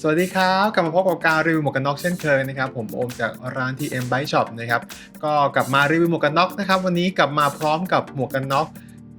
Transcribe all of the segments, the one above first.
สวัสดีครับ กลับมาพบกับการรีวิวหมวกกันน็อกเช่นเคยนะครับ ผมโอมจากร้าน TM Bike Shop นะครับ ก็กลับมารีวิวหมวกกันน็อกนะครับ วันนี้กลับมาพร้อมกับหมวกกันน็อก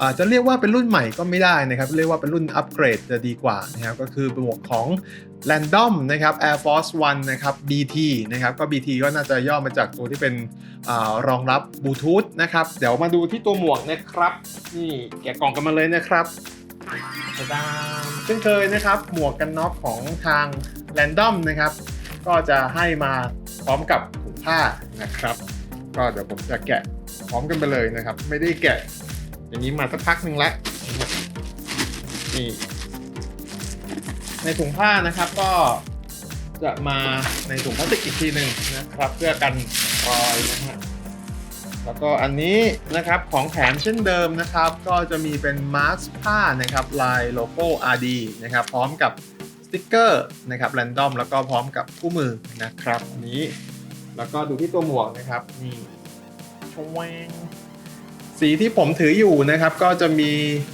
อจะเรียกว่าเป็นรุ่นใหม่ก็ไม่ได้นะครับ เรียกว่าเป็นรุ่นอัปเกรดจะดีกว่านะครับ ก็คือเป็นหมวกของ Random นะครับ Air Force One นะครับ BT นะครับ ก็ BT ก็น่าจะย่อมาจากตัวที่เป็นอรองรับบลูทูธนะครับ เดี๋ยวมาดูที่ตัวหมวกนะครับ นี่แกะกล่องกันมาเลยนะครับ ตาดามเช่นเคยนะครับ หมวกกันน็อกของทาง Random นะครับ ก็จะให้มาพร้อมกับถุงผ้านะครับ ก็เดี๋ยวผมจะแกะพร้อมกันไปเลยนะครับ ไม่ได้แกะ อย่างนี้มาสักพักหนึ่งแล้วนี่ในถุงผ้านะครับก็จะมาในถุงพลาสติกอีกทีหนึ่งนะครับ เพื่อกันรอยนะฮะ แล้วก็อันนี้นะครับของแถมเช่นเดิมนะครับ ก็จะมีเป็นมาสผ้านะครับลายโลโก้ RD นะครับพร้อมกับสติกเกอร์นะครับแรนดอมแล้วก็พร้อมกับคู่มือนะครับอันนี้ แล้วก็ดูที่ตัวหมวกนะครับนี่ชวงสีที่ผมถืออยู่นะครับ ก็จะมี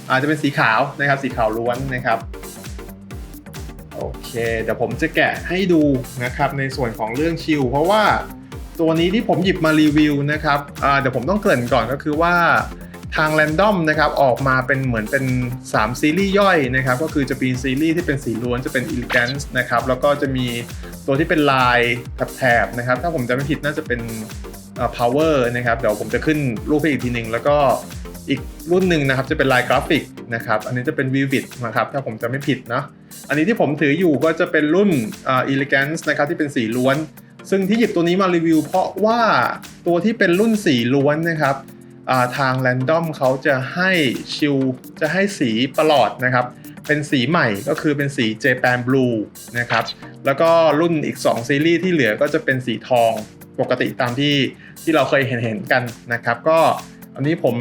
อาจจะเป็นสีขาวนะครับ สีขาวล้วนนะครับโอเคเดี๋ยวผมจะแกะให้ดูนะครับในส่วนของเรื่องชิลเพราะว่า ตัวนี้ที่ผมหยิบมารีวิวนะครับเดี๋ยวผมต้องเกริ่นก่อนก็คือว่าทาง Random นะครับออกมาเป็นเหมือนเป็น 3 ซีรีส์ย่อยนะครับก็คือจะมีซีรีส์ที่เป็นสีล้วนจะเป็น Elegance นะครับแล้วก็จะมีตัวที่เป็นลายแถบๆนะครับถ้าผมจำไม่ผิดน่าจะเป็น power นะครับเดี๋ยวผมจะขึ้นรูปให้อีกทีหนึ่งแล้วก็อีกรุ่นหนึ่งนะครับจะเป็นลายกราฟิกนะครับอันนี้จะเป็น Vivid นะครับถ้าผมจำไม่ผิดนะอันนี้ที่ผมถืออยู่ก็จะเป็นรุ่นอ่า Elegance นะครับที่เป็นสีล้วน ซึ่งที่หยิบตัวนี้มารีวิว เพราะว่าตัวที่เป็นรุ่นสีล้วนนะครับาทาง Random เขาจะให้ชิลจะให้สีประหลอดนะครับ เป็นสีใหม่ก็คือเป็นสี Japan Blue นะครับ แล้วก็รุ่นอีก 2 ซีรีส์ที่เหลือก็จะเป็นสีทองปกติตามที่ที่เราเคยเห็นเห็นกันนะครับ ก็อันนี้ผม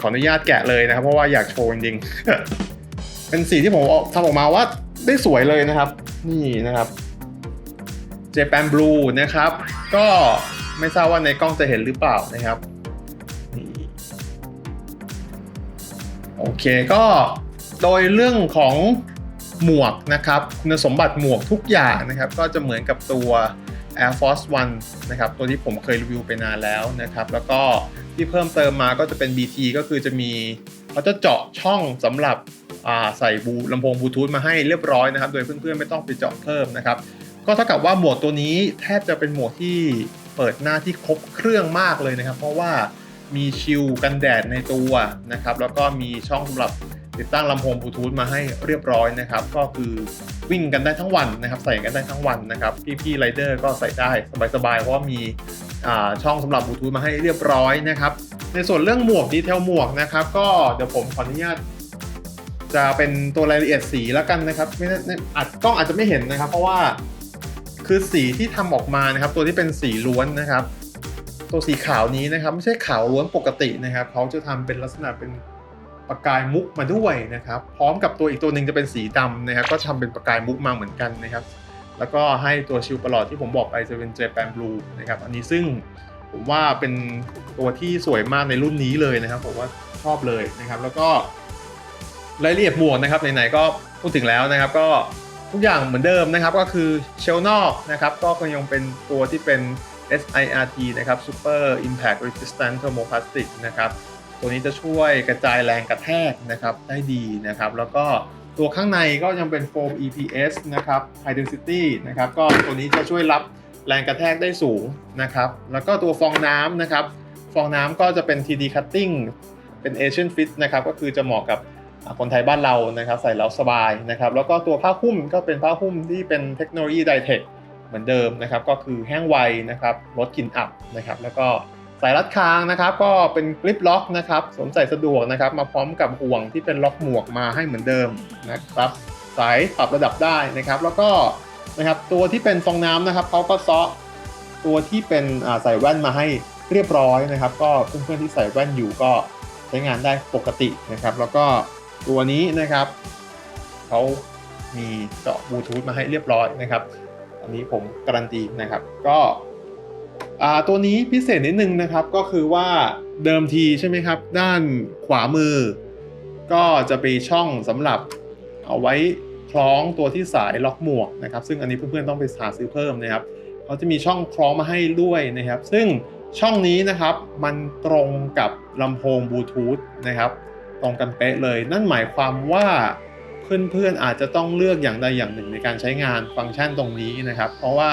ขออนุญาตแกะเลยนะครับ เพราะว่าอยากโชว์จริงๆเป็นสีที่ผมทำออกมาว่าได้สวยเลยนะครับ นี่นะครับ Japan Blue นะครับ ก็ไม่ทราบว่าในกล้องจะเห็นหรือเปล่านะครับนี่โอเคก็โดยเรื่องของหมวกนะครับคุณสมบัติหมวกทุกอย่างนะครับ ก็จะเหมือนกับตัว Air Force One นะครับ ตัวที่ผมเคยรีวิวไปนานแล้วนะครับ แล้วก็ที่เพิ่มเติมมาก็จะเป็น BT ก็คือจะมีเขาจะเจาะช่องสำหรับใส่บูลำโพงบลูทูธมาให้เรียบร้อยนะครับ โดยเพื่อนๆไม่ต้องไปเจาะเพิ่มนะครับ ก็เท่ากับว่าหมวกตัวนี้แทบจะเป็นหมวกที่เปิดหน้าที่ครบเครื่องมากเลยนะครับ เพราะว่ามีชิลกันแดดในตัวนะครับ แล้วก็มีช่องสำหรับติดตั้งลำโพงบลูทูธมาให้เรียบร้อยนะครับ ก็คือวิ่งกันได้ทั้งวันนะครับ ใส่กันได้ทั้งวันนะครับ พี่ๆไรเดอร์ก็ใส่ได้สบายๆเพราะว่ามีช่องสำหรับบลูทูธมาให้เรียบร้อยนะครับ ในส่วนเรื่องหมวกดีเทลหมวกนะครับ ก็เดี๋ยวผมขออนุญาตจะเป็นตัวรายละเอียดสีแล้วกันนะครับไม่แน่อาจกล้องอาจจะไม่เห็นนะครับ เพราะว่า คือสีที่ทำออกมานะครับ ตัวที่เป็นสีล้วนนะครับ ตัวสีขาวนี้นะครับไม่ใช่ขาวล้วนปกตินะครับเขาจะทำเป็นลักษณะเป็นประกายมุกมาด้วยนะครับ พร้อมกับตัวอีกตัวหนึ่งจะเป็นสีดำนะครับ ก็ทำเป็นประกายมุกมาเหมือนกันนะครับ แล้วก็ให้ตัวชิลประหลอดที่ผมบอกไปจะเป็นเจแปนบลูนะครับ อันนี้ซึ่งผมว่าเป็นตัวที่สวยมากในรุ่นนี้เลยนะครับผมว่าชอบเลยนะครับ แล้วก็รายละเอียดหมวกนะครับไหนๆก็พูดถึงแล้วนะครับก็ ทุกอย่างเหมือนเดิมนะครับก็คือเชลนอกนะครับก็ยังเป็นตัวที่เป็น SIRT นะครับ Super Impact Resistant Thermoplastic นะครับตัวนี้จะช่วยกระจายแรงกระแทกนะครับได้ดีนะครับแล้วก็ตัวข้างในก็ยังเป็นโฟม EPS นะครับ High Density นะครับก็ตัวนี้จะช่วยรับแรงกระแทกได้สูงนะครับแล้วก็ตัวฟองน้ำนะครับฟองน้ำก็จะเป็น TD Cutting เป็น Asian Fit นะครับก็คือจะเหมาะกับ คนไทยบ้านเรานะครับใส่แล้วสบายนะครับแล้วก็ตัวผ้าหุ้มก็เป็นผ้าหุ้มที่เป็นเทคโนโลยีไดเทคเหมือนเดิมนะครับก็คือแห้งไวนะครับลดกลิ่นอับนะครับแล้วก็สายรัดคางนะครับก็เป็นกริปล็อกนะครับสวมใส่สะดวกนะครับมาพร้อมกับห่วงที่เป็นล็อกหมวกมาให้เหมือนเดิมนะครับสายปรับระดับได้นะครับ แล้วก็นะครับตัวที่เป็นฟองน้ำนะครับเขาก็ซ้อตัวที่เป็นใส่แว่นมาให้เรียบร้อยนะครับ ก็เพื่อนๆที่ใส่แว่นอยู่ก็ใช้งานได้ปกตินะครับ แล้วก็ ตัวนี้นะครับเขามีเจาะบลูทูธมาให้เรียบร้อยนะครับ อันนี้ผมการันตีนะครับก็ตัวนี้พิเศษนิดนึงนะครับก็คือว่าเดิมทีใช่ไหมครับ ด้านขวามือ ก็จะเป็นช่องสำหรับเอาไว้คล้องตัวที่สายล็อกหมวกนะครับ ซึ่งอันนี้เพื่อนๆต้องไปหาซื้อเพิ่มนะครับเขาจะมีช่องคล้องมาให้ด้วยนะครับ ซึ่งช่องนี้นะครับมันตรงกับลำโพงบลูทูธนะครับ ตรงกันเป๊ะเลย นั่นหมายความว่าเพื่อนๆอาจจะต้องเลือกอย่างใดอย่างหนึ่งในการใช้งานฟังก์ชันตรงนี้นะครับ เพราะว่า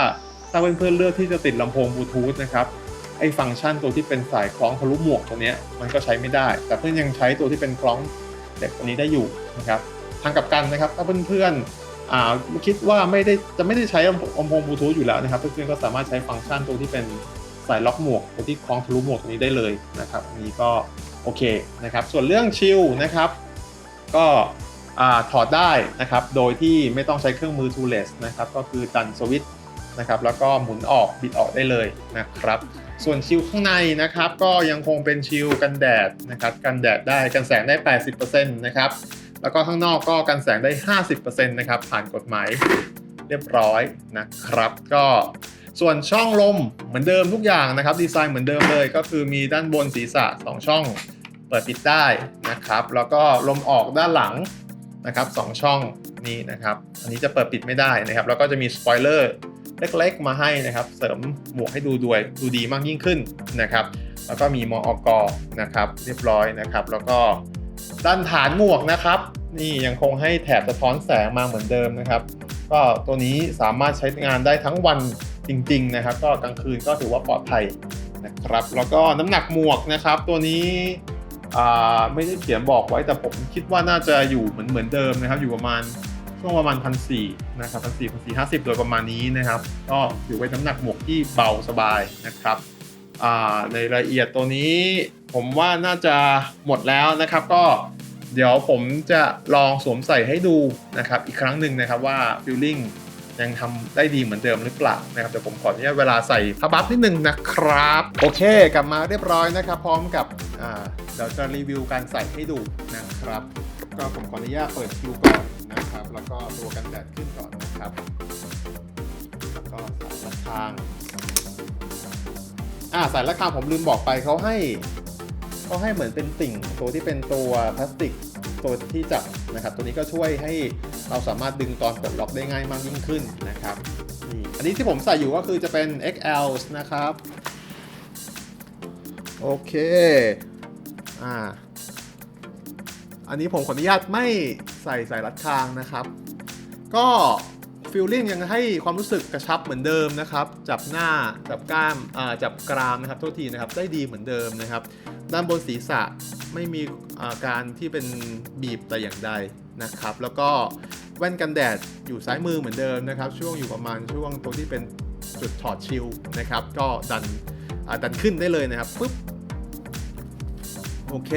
ถ้าเพื่อนๆเลือกที่จะติดลำโพงบลูทูธนะครับไอ้ฟังก์ชันตัวที่เป็นสายคล้องทะลุหมวกตัวนี้มันก็ใช้ไม่ได้ แต่เพื่อนยังใช้ตัวที่เป็นคล้องเด็กตัวนี้ได้อยู่นะครับทางกลับกันนะครับ ถ้าเพื่อนๆคิดว่าไม่ได้จะไม่ได้ใช้ลำโพงบลูทูธอยู่แล้วนะครับ เพื่อนๆก็สามารถใช้ฟังก์ชันตัวที่เป็นสายล็อกหมวกตัวที่คล้องทะลุหมวกตัวนี้ได้เลยนะครับอันนี้ก็ โอเคนะครับ ส่วนเรื่องชิลนะครับ ก็ถอดได้นะครับ โดยที่ไม่ต้องใช้เครื่องมือ toolless นะครับ ก็คือดันสวิตช์นะครับ แล้วก็หมุนออกบิดออกได้เลยนะครับ ส่วนชิลข้างในนะครับ ก็ยังคงเป็นชิลกันแดดนะครับ กันแดดได้กันแสงได้ 80%นะครับ แล้วก็ข้างนอกก็กันแสงได้ 50%นะครับ ผ่านกฎหมายเรียบร้อยนะครับ ก็ส่วนช่องลมเหมือนเดิมทุกอย่างนะครับ ดีไซน์เหมือนเดิมเลย ก็คือมีด้านบนศีรษะ 2 ช่อง เปิดปิดได้นะครับ แล้วก็ลมออกด้านหลังนะครับสองช่องนี้นะครับ อันนี้จะเปิดปิดไม่ได้นะครับ แล้วก็จะมีสปอยเลอร์เล็กๆ มาให้นะครับ เสริมหมวกให้ดูด้วยดูดีมากยิ่งขึ้นนะครับ แล้วก็มีมออกนะครับ เรียบร้อยนะครับ แล้วก็ด้านฐานหมวกนะครับ นี่ยังคงให้แถบสะท้อนแสงมาเหมือนเดิมนะครับ ก็ตัวนี้สามารถใช้งานได้ทั้งวันจริง ๆ นะครับ ก็กลางคืนก็ถือว่าปลอดภัยนะครับ แล้วก็น้ำหนักหมวกนะครับ ตัวนี้ ไม่ได้เขียนบอกไว้แต่ผมคิดว่าน่าจะอยู่เหมือนเหมือนเดิมนะครับ อยู่ประมาณช่วงประมาณพันสี่นะครับพันสี่พันสี่ห้าสิบโดยประมาณนี้นะครับ ก็ถือไว้น้ำหนักหมวกที่เบาสบายนะครับในรายละเอียดตัวนี้ผมว่าน่าจะหมดแล้วนะครับ ก็เดี๋ยวผมจะลองสวมใส่ให้ดูนะครับ อีกครั้งหนึ่งนะครับว่าฟิลลิ่ง ยังทำได้ดีเหมือนเดิมหรือเปล่านะครับเดี๋ยวผมขออนุญาตเวลาใส่ผ้าบัฟนิดนึงนะครับ โอเค กลับมาเรียบร้อยนะครับ พร้อมกับอ่าเดี๋ยวจะรีวิวการใส่ให้ดูนะครับ ก็ผมขออนุญาตเปิดคิวก่อนนะครับ แล้วก็ตัวกันแดดขึ้นก่อนนะครับแล้วก็สายระฆังอ่าสายระฆังผมลืมบอกไปเขาให้เขาให้เหมือนเป็นติ่งตัวที่เป็นตัวพลาสติกตัวที่จับนะครับ ตัวนี้ก็ช่วยให้ เราสามารถดึงตอนปลดล็อกได้ง่ายมากยิ่งขึ้นนะครับนี่อันนี้ที่ผมใส่อยู่ก็คือจะเป็น XL นะครับ โอเค อ่า อันนี้ผมขออนุญาตไม่ใส่สายรัดคางนะครับ ก็ฟิลลิ่งยังให้ความรู้สึกกระชับเหมือนเดิมนะครับ จับหน้า จับกล้าม อ่า จับกรามนะครับ โทษทีนะครับ ได้ดีเหมือนเดิมนะครับ ด้านบนศีรษะไม่มีอาการที่เป็นบีบแต่อย่างใด นะครับ แล้วก็แว่นกันแดดอยู่ซ้ายมือเหมือนเดิมนะครับ ช่วงอยู่ประมาณช่วงตรงที่เป็นจุดถอดชิลนะครับ ก็ดันอ่าดันขึ้นได้เลยนะครับปุ๊บโอเค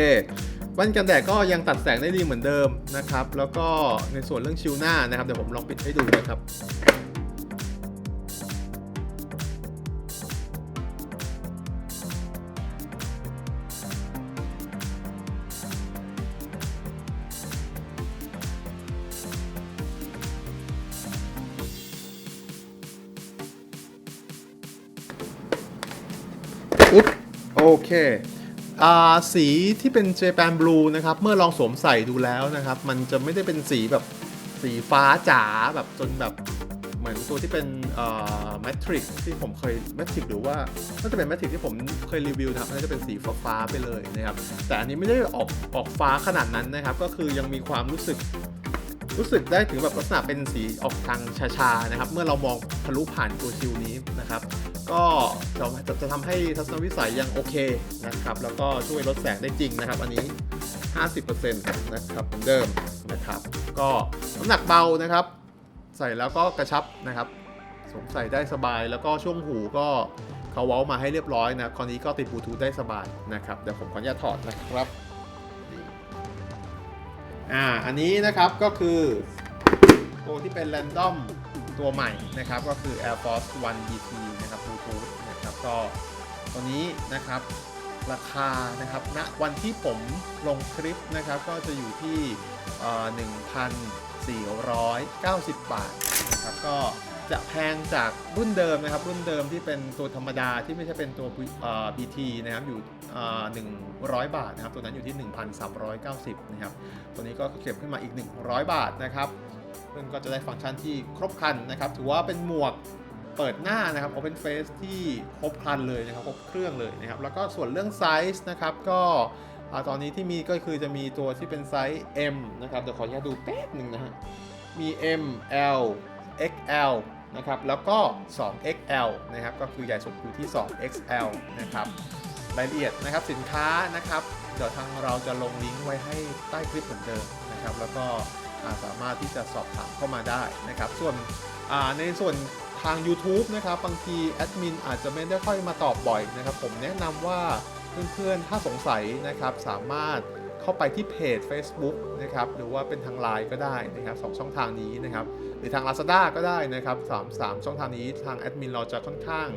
แว่นกันแดดก็ยังตัดแสงได้ดีเหมือนเดิมนะครับ แล้วก็ในส่วนเรื่องชิลหน้านะครับเดี๋ยวผมลองปิดให้ดูนะครับ อุ๊บโอเคอ่าสีที่เป็น Japan Blue นะครับ เมื่อลองสวมใส่ดูแล้วนะครับ มันจะไม่ได้เป็นสีแบบสีฟ้าจ๋าแบบจนแบบเหมือนตัวที่เป็นเอ่อ Matrix ที่ผมเคย Matrix หรือว่าน่าจะเป็น Matrix ที่ผมเคยรีวิวนะครับน่าจะเป็นสีฟ้าไปเลยนะครับ แต่อันนี้ไม่ได้ออกออกฟ้าขนาดนั้นนะครับ ก็คือยังมีความรู้สึกรู้สึกได้ถึงแบบลักษณะเป็นสีออกทางชาๆนะครับ เมื่อเรามองทะลุผ่านตัวชิวนี้นะครับ ก็จะจะจะทำให้ทัศนวิสัยยังโอเคนะครับ แล้วก็ช่วยลดแสงได้จริงนะครับ อันนี้ 50%นะครับเหมือนเดิมนะครับ ก็น้ำหนักเบานะครับ ใส่แล้วก็กระชับนะครับสวมใส่ได้สบายแล้วก็ช่วงหูก็เขาเว้ามาให้เรียบร้อยนะคราวนี้ก็ติดบลูทูธได้สบายนะครับ เดี๋ยวผมขออนุญาตถอดนะครับอ่าอันนี้นะครับก็คือตัวที่เป็น Random ตัวใหม่นะครับก็คือ Air Force One BT นะครับ Bluetooth นะครับก็ตัวนี้นะครับราคานะครับณวันที่ผมลงคลิปนะครับก็จะอยู่ที่ 1,490 บาทนะครับก็จะแพงจากรุ่นเดิมนะครับ รุ่นเดิมที่เป็นตัวธรรมดาที่ไม่ใช่เป็นตัว BT นะครับอยู่100 บาทนะครับ ตัวนั้นอยู่ที่ 1,390 นะครับ ตัวนี้ก็เก็บขึ้นมาอีก 100 บาทนะครับ ซึ่งก็จะได้ฟังก์ชันที่ครบครันนะครับ ถือว่าเป็นหมวกเปิดหน้านะครับ Open Face ที่ครบครันเลยนะครับ ครบเครื่องเลยนะครับ แล้วก็ส่วนเรื่องไซส์นะครับ ก็ตอนนี้ที่มีก็คือจะมีตัวที่เป็นไซส์ M นะครับเดี๋ยวขออนุญาตดูแป๊บหนึ่งนะฮะ มี M L XL นะครับ แล้วก็ 2XL นะครับ ก็คือใหญ่สุดอยู่ที่ 2XL นะครับ รายละเอียดนะครับ สินค้านะครับ เดี๋ยวทางเราจะลงลิงก์ไว้ให้ใต้คลิปเหมือนเดิมนะครับ แล้วก็ สามารถที่จะสอบถามเข้ามาได้นะครับ ส่วนในส่วนทาง YouTube นะครับ บางทีแอดมินอาจจะไม่ได้ค่อยมาตอบบ่อยนะครับ ผมแนะนำว่าเพื่อนๆ ถ้าสงสัยนะครับ สามารถเข้าไปที่เพจ Facebook นะครับ หรือว่าเป็นทางไลน์ก็ได้นะครับสองช่องทางนี้นะครับ หรือทาง Lazada ก็ได้นะครับสามสามช่องทางนี้ทางแอดมินเราจะค่อนข้าง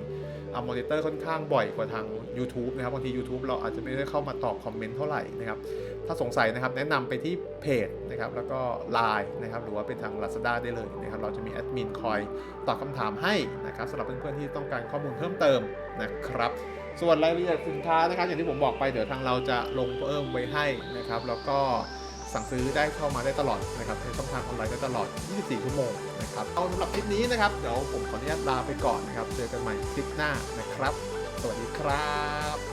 มอนิเตอร์ค่อนข้างบ่อยกว่าทาง YouTube นะครับบางที YouTube เราอาจจะไม่ได้เข้ามาตอบคอมเมนต์เท่าไหร่นะครับถ้าสงสัยนะครับแนะนำไปที่เพจนะครับแล้วก็ Line นะครับหรือว่าเป็นทาง Lazada ได้เลยนะครับเราจะมีแอดมินคอยตอบคำถามให้นะครับสำหรับเพื่อนๆที่ต้องการข้อมูลเพิ่มเติมนะครับส่วนรายละเอียดสินค้านะครับอย่างที่ผมบอกไปเดี๋ยวทางเราจะลงเพิ่มไว้ให้นะครับแล้วก็ สั่งซื้อได้เข้ามาได้ตลอดนะครับในช่องทางออนไลน์ได้ตลอด 24 ชั่วโมงนะครับเอาสำหรับคลิปนี้นะครับเดี๋ยวผมขออนุญาตลาไปก่อนนะครับ เจอกันใหม่คลิปหน้านะครับ สวัสดีครับ